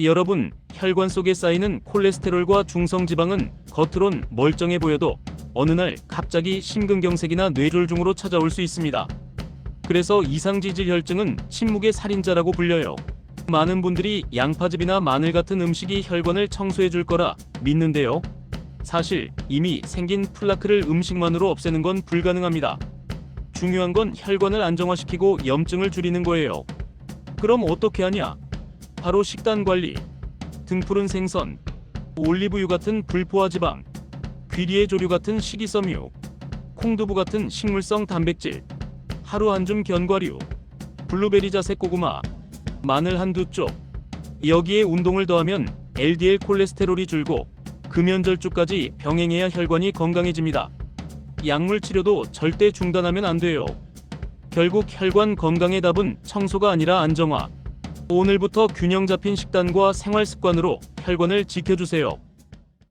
여러분, 혈관 속에 쌓이는 콜레스테롤과 중성지방은 겉으론 멀쩡해 보여도 어느 날 갑자기 심근경색이나 뇌졸중으로 찾아올 수 있습니다. 그래서 이상지질 혈증은 침묵의 살인자라고 불려요. 많은 분들이 양파즙이나 마늘 같은 음식이 혈관을 청소해 줄 거라 믿는데요. 사실 이미 생긴 플라크를 음식만으로 없애는 건 불가능합니다. 중요한 건 혈관을 안정화시키고 염증을 줄이는 거예요. 그럼 어떻게 하냐? 바로 식단 관리, 등푸른 생선, 올리브유 같은 불포화 지방, 귀리의 조류 같은 식이섬유, 콩두부 같은 식물성 단백질, 하루 한 줌 견과류, 블루베리 자색 고구마, 마늘 한두 쪽. 여기에 운동을 더하면 LDL 콜레스테롤이 줄고 금연절주까지 병행해야 혈관이 건강해집니다. 약물 치료도 절대 중단하면 안 돼요. 결국 혈관 건강의 답은 청소가 아니라 안정화. 오늘부터 균형 잡힌 식단과 생활 습관으로 혈관을 지켜주세요.